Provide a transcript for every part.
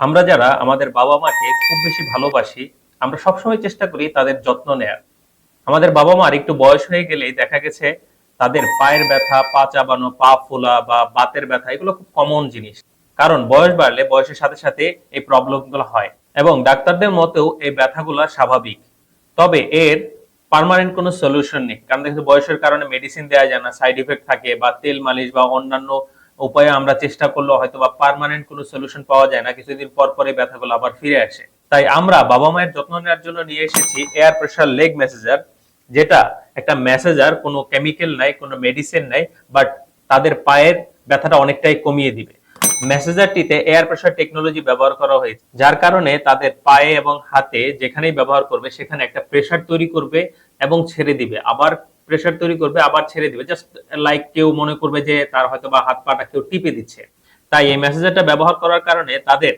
আমরা যারা আমাদের বাবা মাকে খুব বেশি ভালোবাসি, আমরা সবসময় চেষ্টা করি তাদের যত্ন নেয়ার। আমাদের বাবা মার একটু বয়স হয়ে গেলেই দেখা গেছে তাদের পায়ের ব্যথা, পা চাবানো, পা ফোলা বা বাতের ব্যথা, এগুলো খুব কমন জিনিস। কারণ বয়স বাড়লে বয়সের সাথে সাথে এই প্রবলেমগুলো হয় এবং ডাক্তারদের মতেও এই ব্যথাগুলো স্বাভাবিক। তবে এর পার্মানেন্ট কোনো সলিউশন নেই। কারণ দেখো বয়সের কারণে মেডিসিন দেওয়া যায় না সাইড ইফেক্ট থাকে বা তেল মালিশ বা অন্যান্য উপায়ে আমরা চেষ্টা করলেও হয়তো বা পার্মানেন্ট কোনো সলিউশন পাওয়া যায় না, কিছুদিন পর পরে ব্যথাগুলো আবার ফিরে আসে। তাই আমরা বাবা মায়ের যত্ন নেওয়ার জন্য নিয়ে এসেছি এয়ার প্রেশার লেগ মেসেজার যেটা একটা মেসেজার কোনো কেমিক্যাল নাই, কোনো মেডিসিন নাই বাট তাদের পায়ের ব্যথাটা অনেকটাই কমিয়ে দিবে। মেসেজারটিতে এয়ার প্রেশার টেকনোলজি ব্যবহার করা হয়েছে, যার কারণে তাদের পায়ে এবং হাতে যেখানেই ব্যবহার করবে, সেখানে একটা প্রেশার তৈরি করবে এবং ছেড়ে দিবে। আবার প্রেশার তৈরি করবে, আবার ছেড়ে দিবে। জাস্ট লাইক কেউ মনে করবে যে তার হয়তো বা হাত পাটা কেউ টিপে দিচ্ছে। তাই এই মেসেজারটা ব্যবহার করার কারণে তাদের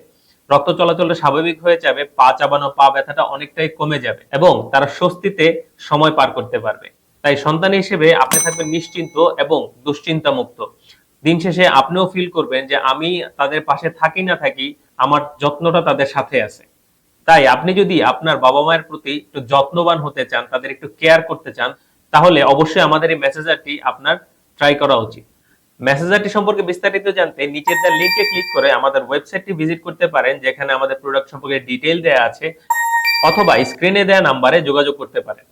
রক্ত চলাচলটা স্বাভাবিক হয়ে যাবে, পা চাবানো, পা ব্যথাটা অনেকটাই কমে যাবে এবং তারা স্বস্তিতে সময় পার করতে পারবে। তাই সন্তান হিসেবে আপনি থাকবেন নিশ্চিন্ত এবং দুশ্চিন্তা মুক্ত দিন শেষে আপনিও ফিল করবেন যে আমি তাদের পাশে থাকি না থাকি, আমার যত্নটা তাদের সাথে আছে। তাই আপনি যদি আপনার বাবা মায়ের প্রতি একটু যত্নবান হতে চান, তাদের একটু কেয়ার করতে চান তাহলে অবশ্যই আমাদের এই মেসেজারটি আপনার ট্রাই করা উচিত। মেসেজারটি সম্পর্কে বিস্তারিত জানতে নিচের দেওয়া লিঙ্কে ক্লিক করে আমাদের ওয়েবসাইটটি ভিজিট করতে পারেন, যেখানে আমাদের প্রোডাক্ট সম্পর্কে ডিটেইল দেওয়া আছে, অথবা স্ক্রিনে দেওয়া নাম্বারে যোগাযোগ করতে পারেন।